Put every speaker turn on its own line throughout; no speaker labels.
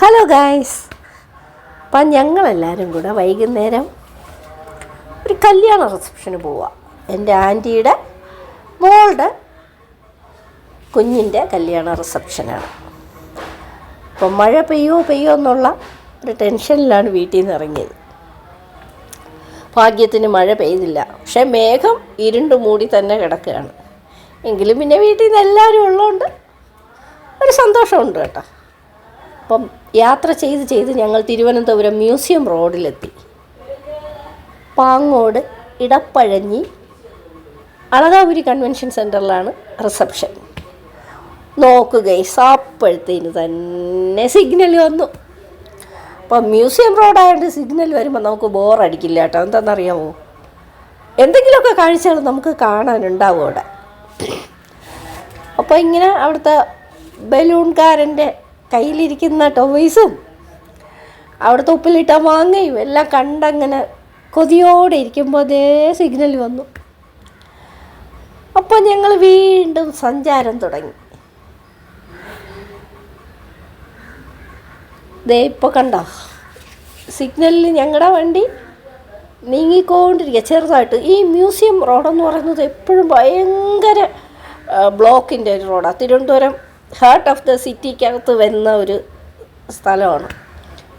Hello guys അപ്പം ഞങ്ങളെല്ലാവരും കൂടെ വൈകുന്നേരം ഒരു കല്യാണ റിസപ്ഷന് പോവാം. എന്റെ ആന്റിയുടെ മോളുടെ കുഞ്ഞിന്റെ കല്യാണ റിസപ്ഷനാണ് അപ്പം മഴ പെയ്യോ പെയ്യോ എന്നുള്ള ഒരു ടെൻഷനിലാണ് വീട്ടിൽ നിന്ന് ഇറങ്ങിയത്. ഭാഗ്യത്തിന് മഴ പെയ്തില്ല. പക്ഷേ മേഘം ഇരുണ്ട് മൂടി തന്നെ കിടക്കുകയാണ്. എങ്കിലും പിന്നെ വീട്ടിൽ നിന്ന് എല്ലാവരും ഉള്ളതുകൊണ്ട് ഒരു സന്തോഷമുണ്ട് കേട്ടോ. അപ്പം യാത്ര ചെയ്ത് ചെയ്ത് ഞങ്ങൾ തിരുവനന്തപുരം മ്യൂസിയം റോഡിലെത്തി. പാങ്ങോട് ഇടപ്പഴഞ്ഞി അളകാപുരി കൺവെൻഷൻ സെന്ററിലാണ് റിസപ്ഷൻ. നോക്കുക അപ്പോഴത്തേന് തന്നെ സിഗ്നൽ വന്നു. അപ്പം മ്യൂസിയം റോഡായതുകൊണ്ട് സിഗ്നൽ വരുമ്പോൾ നമുക്ക് ബോറടിക്കില്ല കേട്ടോ. എന്താണെന്നറിയാമോ എന്തെങ്കിലുമൊക്കെ കാഴ്ചകൾ നമുക്ക് കാണാനുണ്ടാവും അവിടെ. അപ്പോൾ ഇങ്ങനെ അവിടുത്തെ ബലൂൺകാരന്റെ കയ്യിലിരിക്കുന്ന ടോയ്സും അവിടുത്തെ ഉപ്പിലിട്ട മാങ്ങയും എല്ലാം കണ്ടങ്ങനെ കൊതിയോടെ ഇരിക്കുമ്പോൾ അതേ സിഗ്നൽ വന്നു. അപ്പോൾ ഞങ്ങൾ വീണ്ടും സഞ്ചാരം തുടങ്ങി. ദേ ഇപ്പോൾ കണ്ട സിഗ്നലിൽ ഞങ്ങളുടെ വണ്ടി നീങ്ങിക്കൊണ്ടിരിക്കുക ചെറുതായിട്ട്. ഈ മ്യൂസിയം റോഡെന്ന് പറയുന്നത് എപ്പോഴും ഭയങ്കര ബ്ലോക്കിന്റെ ഒരു റോഡാണ് തിരുവനന്തപുരം ഹാർട്ട് ഓഫ് ദ സിറ്റിക്കകത്ത് വരുന്ന ഒരു സ്ഥലമാണ്.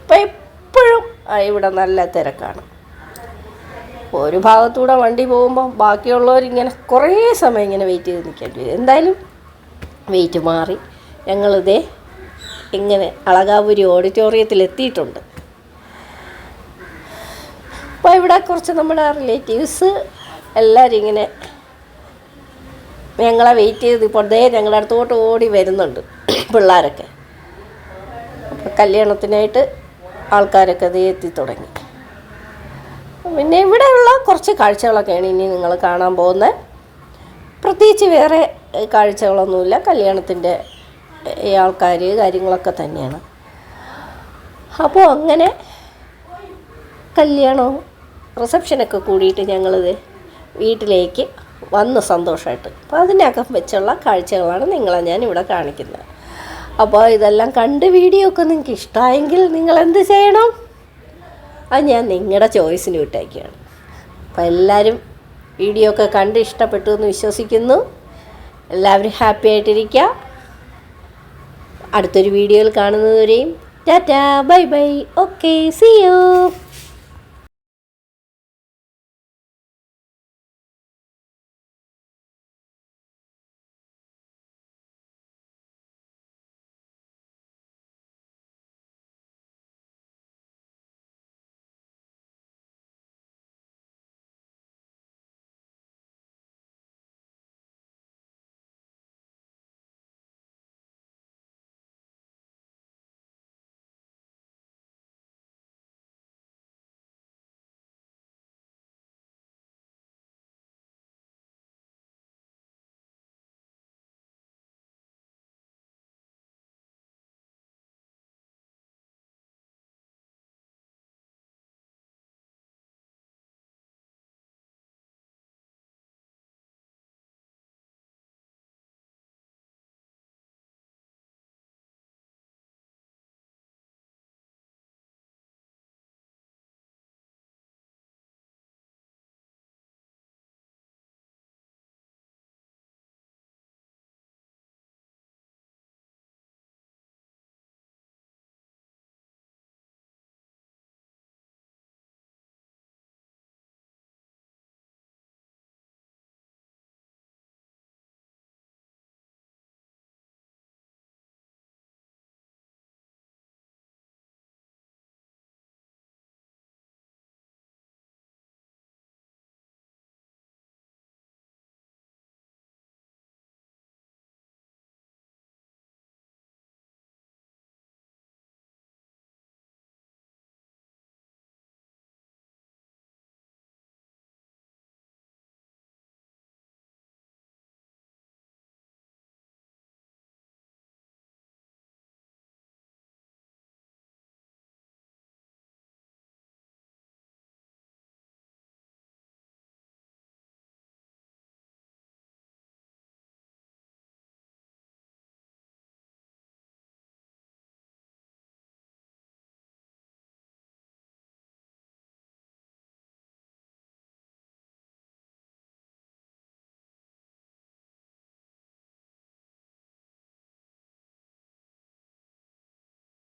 അപ്പോൾ എപ്പോഴും ഇവിടെ നല്ല തിരക്കാണ്. ഒരു ഭാഗത്തൂടെ വണ്ടി പോകുമ്പോൾ ബാക്കിയുള്ളവരിങ്ങനെ കുറേ സമയം ഇങ്ങനെ വെയിറ്റ് ചെയ്ത് നിൽക്കേണ്ടി വരും. എന്തായാലും വെയിറ്റ് മാറി. ഞങ്ങളിതേ ഇങ്ങനെ അളകാപുരി ഓഡിറ്റോറിയത്തിൽ എത്തിയിട്ടുണ്ട്. അപ്പോൾ ഇവിടെ കുറച്ച് നമ്മുടെ റിലേറ്റീവ്സ് എല്ലാവരും ഇങ്ങനെ ഞങ്ങളെ വെയിറ്റ് ചെയ്ത് ഇപ്പോൾ ദേ ഞങ്ങളുടെ അടുത്തോട്ട് ഓടി വരുന്നുണ്ട് പിള്ളേരൊക്കെ. അപ്പോൾ കല്യാണത്തിനായിട്ട് ആൾക്കാരൊക്കെ ദേ എത്തി തുടങ്ങി. പിന്നെ ഇവിടെയുള്ള കുറച്ച് കാഴ്ചകളൊക്കെയാണ് ഇനി നിങ്ങൾ കാണാൻ പോകുന്നത്. പ്രത്യേകിച്ച് വേറെ കാഴ്ചകളൊന്നുമില്ല. കല്യാണത്തിന്റെ ആൾക്കാർ കാര്യങ്ങളൊക്കെ തന്നെയാണ്. അപ്പോൾ അങ്ങനെ കല്യാണവും റിസപ്ഷനൊക്കെ കൂടിയിട്ട് ഞങ്ങളിത് വീട്ടിലേക്ക് വന്ന് സന്തോഷമായിട്ട് അപ്പോൾ അതിനകം വെച്ചുള്ള കാഴ്ചകളാണ് നിങ്ങളെ ഞാൻ ഇവിടെ കാണിക്കുന്നത്. അപ്പോൾ ഇതെല്ലാം കണ്ട് വീഡിയോ ഒക്കെ നിങ്ങൾക്ക് ഇഷ്ടമായെങ്കിൽ നിങ്ങൾ എന്ത് ചെയ്യണം? അത് ഞാൻ നിങ്ങളുടെ ചോയ്സിന് വിട്ടേക്കുകയാണ് അപ്പോൾ എല്ലാവരും വീഡിയോ ഒക്കെ കണ്ട് ഇഷ്ടപ്പെട്ടു എന്ന് വിശ്വസിക്കുന്നു. എല്ലാവരും ഹാപ്പി ആയിട്ടിരിക്കുക അടുത്തൊരു വീഡിയോയിൽ കാണുന്നതുവരെയും tata bye bye. Okay see you.